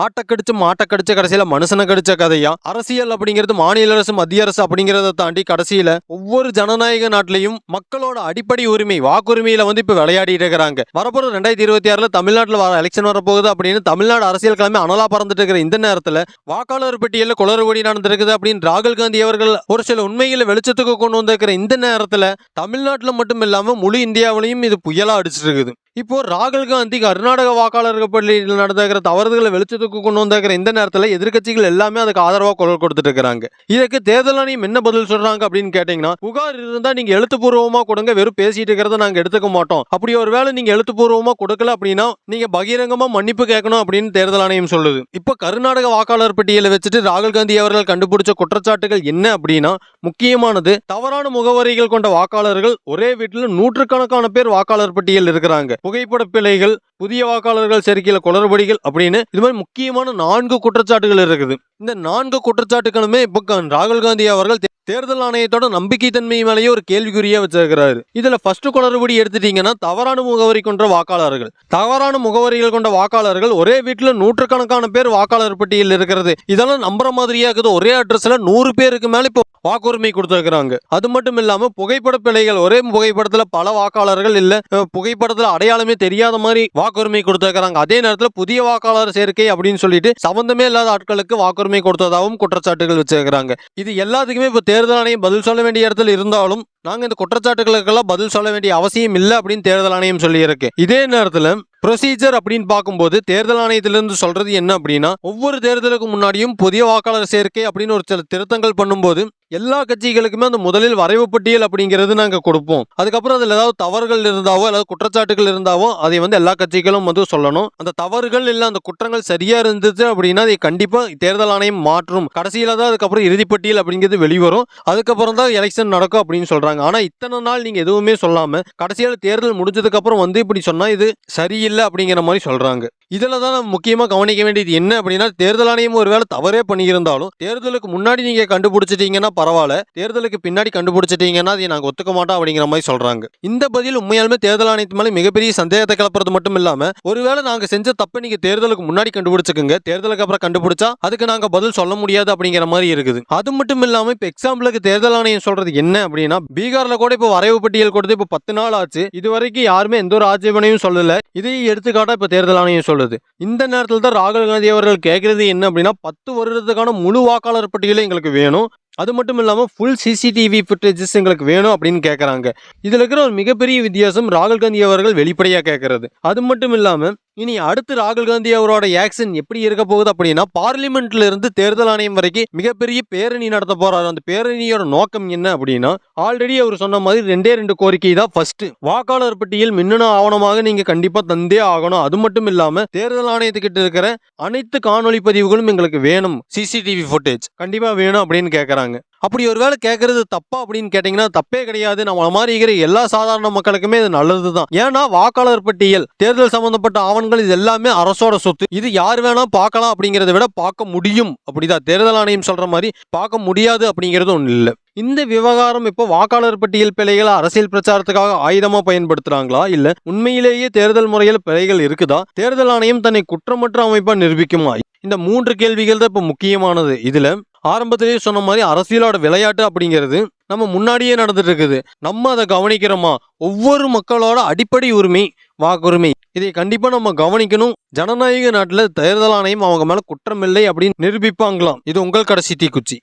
ஆட்டை கடிச்சு மாட்டை கடிச்ச கடைசியில மனுஷனை கடிச்ச கதையா? அரசியல் அப்படிங்கிறது மாநில அரசு மத்திய அரசு அப்படிங்கறத தாண்டி கடைசியில ஒவ்வொரு ஜனநாயக நாட்டிலையும் மக்களோட அடிப்படை உரிமை வாக்குரிமையில வந்து இப்ப விளையாடிட்டு இருக்கிறாங்க. வரப்போற ரெண்டாயிரத்தி இருபத்தி ஆறுல தமிழ்நாட்டுல வர எலெக்ஷன் வரப்போகுது அப்படின்னு தமிழ்நாடு அரசியல் கிழமை அனலா பறந்துட்டு இருக்கிற இந்த நேரத்துல வாக்காளர் பட்டியலில் குளறுபடி நடந்திருக்குது அப்படின்னு ராகுல் காந்தி அவர்கள் ஒரு சில உண்மைகளை வெளிச்சத்துக்கு கொண்டு வந்திருக்கிற இந்த நேரத்துல தமிழ்நாட்டுல மட்டும் இல்லாம முழு இந்தியாவிலையும் இது புயலா அடிச்சிட்டு இருக்குது. இப்போ ராகுல் காந்தி கர்நாடக வாக்காளர்கள் பள்ளியில் நடந்திருக்கிற தவறுதலை வெளிச்சத்துக்கு கொண்டு வந்திருக்கிற இந்த நேரத்தில் எதிர்க்கட்சிகள் எல்லாமே அதுக்கு ஆதரவாக குரல் கொடுத்துட்டு இருக்கிறாங்க. இதுக்கு தேர்தல் ஆணையம் என்ன பதில் சொல்றாங்க அப்படின்னு கேட்டீங்கன்னா புகார் இருந்தா நீங்க எழுத்துப்பூர்வமா கொடுங்க வெறும் பேசிட்டு இருக்கிறத நாங்க எடுத்துக்க மாட்டோம். அப்படி ஒரு வேளை நீங்க எழுத்துப்பூர்வமா கொடுக்கல அப்படின்னா நீங்க பகிரங்கமா மன்னிப்பு கேட்கணும் அப்படின்னு தேர்தல் ஆணையம் சொல்லுது. இப்போ கர்நாடக வாக்காளர் பட்டியலை வச்சுட்டு ராகுல் காந்தி அவர்கள் கண்டுபிடிச்ச குற்றச்சாட்டுகள் என்ன அப்படின்னா முக்கியமானது தவறான முகவரிகள் கொண்ட வாக்காளர்கள் ஒரே வீட்டில் நூற்றுக்கணக்கான பேர் வாக்காளர் பட்டியல் இருக்கிறாங்க. புகைப்பட பிழைகள் புதிய வாக்காளர்கள் சேர்க்கையில் குளறுபடிகள் அப்படின்னு இது மாதிரி முக்கியமான நான்கு குற்றச்சாட்டுகள் இருக்குது. இந்த நான்கு குற்றச்சாட்டுகளுமே இப்போ ராகுல் காந்தி அவர்கள் தேர்தல் ஆணையத்தோட நம்பிக்கை தன்மை மேலேயே ஒரு கேள்விக்குறியா வச்சிருக்கிறாரு. இதுல ஃபர்ஸ்ட் குளறுபடி எடுத்துட்டீங்கன்னா தவறான முகவரி கொண்ட வாக்காளர்கள் தவறான முகவரிகள் கொண்ட வாக்காளர்கள் ஒரே வீட்டுல நூற்றுக்கணக்கான பேர் வாக்காளர் பட்டியல் இருக்கிறது. இதெல்லாம் நம்புற மாதிரியா இருக்குது? ஒரே அட்ரஸ்ல நூறு பேருக்கு மேல இப்போ வாக்குரிமை கொடுத்துருக்குறாங்க. அது மட்டும் இல்லாம புகைப்பட பிழைகள் ஒரே புகைப்படத்துல பல வாக்காளர்கள் இல்ல புகைப்படத்துல அடையாள அடையாளமே தெரியாத மாதிரி வாக்குரிமை கொடுத்திருக்கிறாங்க. அதே நேரத்தில் புதிய வாக்காளர் சேர்க்கை அப்படின்னு சொல்லிட்டு சம்பந்தமே இல்லாத ஆட்களுக்கு வாக்குரிமை கொடுத்ததாகவும் குற்றச்சாட்டுகள் வச்சிருக்கிறாங்க. இது எல்லாத்துக்குமே இப்போ தேர்தல் ஆணையம் பதில் சொல்ல வேண்டிய இடத்துல இருந்தாலும் நாங்கள் இந்த குற்றச்சாட்டுகளுக்கெல்லாம் பதில் சொல்ல வேண்டிய அவசியம் இல்லை அப்படின்னு தேர்தல் ஆணையம் சொல்லியிருக்கு. இதே நேரத்தில் ப்ரொசீஜர் அப்படின்னு பார்க்கும்போது தேர்தல் ஆணையத்திலிருந்து சொல்றது என்ன அப்படின்னா ஒவ்வொரு தேர்தலுக்கு முன்னாடியும் புதிய வாக்காளர் சேர்க்கை அப்படின்னு ஒரு சில திருத்தங்கள் பண்ணும்போது எல்லா கட்சிகளுக்குமே அந்த முதலில் வரைவு பட்டியல் அப்படிங்கிறது நாங்கள் கொடுப்போம். அதுக்கப்புறம் அதில் ஏதாவது தவறுகள் இருந்தாவோ அல்லது குற்றச்சாட்டுகள் இருந்தாவோ அதை வந்து எல்லா கட்சிகளும் வந்து சொல்லணும். அந்த தவறுகள் இல்லை அந்த குற்றங்கள் சரியா இருந்துச்சு அப்படின்னா அதை கண்டிப்பாக தேர்தல் ஆணையம் மாற்றும். கடைசியில் தான் அதுக்கப்புறம் இறுதிப்பட்டியல் அப்படிங்கிறது வெளிவரும். அதுக்கப்புறம் தான் எலெக்ஷன் நடக்கும் அப்படின்னு சொல்றாங்க. ஆனால் இத்தனை நாள் நீங்கள் எதுவுமே சொல்லாமல் கடைசியில் தேர்தல் முடிஞ்சதுக்கப்புறம் வந்து இப்படி சொன்னால் இது சரியில்லை அப்படிங்கிற மாதிரி சொல்றாங்க. இதில் தான் முக்கியமாக முக்கியமா கவனிக்க வேண்டியது என்ன அப்படின்னா தேர்தல் ஆணையம் ஒரு வேளை தவறே பண்ணியிருந்தாலும் தேர்தலுக்கு முன்னாடி நீங்கள் கண்டுபிடிச்சிட்டீங்கன்னா பரவாயில்ல தேர்தலுக்கு பின்னாடி கண்டுபிடிச்சிட்டீங்கன்னா அதை நாங்கள் ஒத்துக்க மாட்டோம் அப்படிங்கிற மாதிரி சொல்றாங்க. இந்த பதில் உண்மையாலுமே தேர்தல் ஆணையத்து மேலே மிகப்பெரிய சந்தேகத்தை கிளப்புறது மட்டும் இல்லாமல் ஒருவேளை நாங்கள் செஞ்ச தப்பை நீங்கள் தேர்தலுக்கு முன்னாடி கண்டுபிடிச்சிக்கோங்க தேர்தலுக்கு அப்புறம் கண்டுபிடிச்சா அதுக்கு நாங்கள் பதில் சொல்ல முடியாது அப்படிங்கிற மாதிரி இருக்குது. அது மட்டும் இல்லாமல் இப்போ எக்ஸாம்பிளுக்கு தேர்தல் ஆணையம் சொல்கிறது என்ன அப்படின்னா பீகாரில் கூட இப்போ வரைவு பட்டியல் கொடுத்து இப்போ பத்து நாள் ஆச்சு. இது வரைக்கும் யாருமே எந்த ஒரு ஆட்சேபனையும் சொல்லலை. இது எடுத்துக்காட்டா இப்போ தேர்தல் ஆணையம் சொல்லுது இந்த நேரத்தில் தான் ராகுல் காந்தி அவர்கள் கேட்கறது என்ன அப்படின்னா பத்து வருடத்துக்கான முழு வாக்காளர் பட்டியலும் எங்களுக்கு வேணும். அது மட்டும் இல்லாமல் ஃபுல் சிசிடிவி ஃபுட்டேஜஸ் எங்களுக்கு வேணும் அப்படின்னு கேட்குறாங்க இதில் இருக்கிற ஒரு மிகப்பெரிய வித்தியாசம் ராகுல் காந்தி அவர்கள் வெளிப்படையாக கேட்கறது அது மட்டும் இல்லாமல் இனி அடுத்து ராகுல் காந்தி அவரோட ஆக்ஷன் எப்படி இருக்க போகுது அப்படின்னா பார்லிமெண்ட்ல இருந்து தேர்தல் ஆணையம் வரைக்கும் மிகப்பெரிய பேரணி நடத்த போறாரு. அந்த பேரணியோட நோக்கம் என்ன அப்படின்னா ஆல்ரெடி அவர் சொன்ன மாதிரி ரெண்டே ரெண்டு கோரிக்கை தான் ஃபர்ஸ்ட் வாக்காளர் பட்டியல் மின்னணு ஆவணமாக நீங்க கண்டிப்பா தந்தே ஆகணும். அது மட்டும் இல்லாம தேர்தல் ஆணையத்துக்கிட்ட இருக்கிற அனைத்து காணொலி பதிவுகளும் எங்களுக்கு வேணும். சிசிடிவி ஃபுட்டேஜ் கண்டிப்பா வேணும் அப்படின்னு கேட்கறாங்க அப்படி ஒரு வேளை கேட்கறது தப்பா அப்படின்னு கேட்டீங்கன்னா தப்பே கிடையாது. நம்மள மாதிரி இருக்கிற எல்லா சாதாரண மக்களுக்குமே இது நல்லது தான் ஏன்னா வாக்காளர் பட்டியல் தேர்தல் சம்பந்தப்பட்ட ஆவணங்கள் இது எல்லாமே அரசோட சொத்து. இது யார் வேணா பார்க்கலாம் அப்படிங்கிறத விட பார்க்க முடியும். அப்படிதான். தேர்தல் ஆணையம் சொல்ற மாதிரி பார்க்க முடியாது அப்படிங்கிறது ஒண்ணு இல்லை. இந்த விவகாரம் இப்போ வாக்காளர் பட்டியல் பிழைகளை அரசியல் பிரச்சாரத்துக்காக ஆயுதமா பயன்படுத்துறாங்களா? இல்ல உண்மையிலேயே தேர்தல் முறையில் பிழைகள் இருக்குதா? தேர்தல் ஆணையம் தன்னை குற்றமற்ற அமைப்பா நிரூபிக்குமா? இந்த மூன்று கேள்விகள் தான் இப்போ முக்கியமானது. இதுல ஆரம்பத்திலேயே சொன்ன மாதிரி அரசியலோட விளையாட்டு அப்படிங்கிறது நம்ம முன்னாடியே நடந்துட்டு இருக்குது நம்ம அதை கவனிக்கிறோமா? ஒவ்வொரு மக்களோட அடிப்படை உரிமை வாக்குரிமை. இதை கண்டிப்பா நம்ம கவனிக்கணும். ஜனநாயக நாட்டில் தேர்தல் ஆணையம் அவங்க மேல குற்றம் இல்லை அப்படின்னு நிரூபிப்பாங்களாம். இது உங்கள் கடைசி தீக்குச்சி.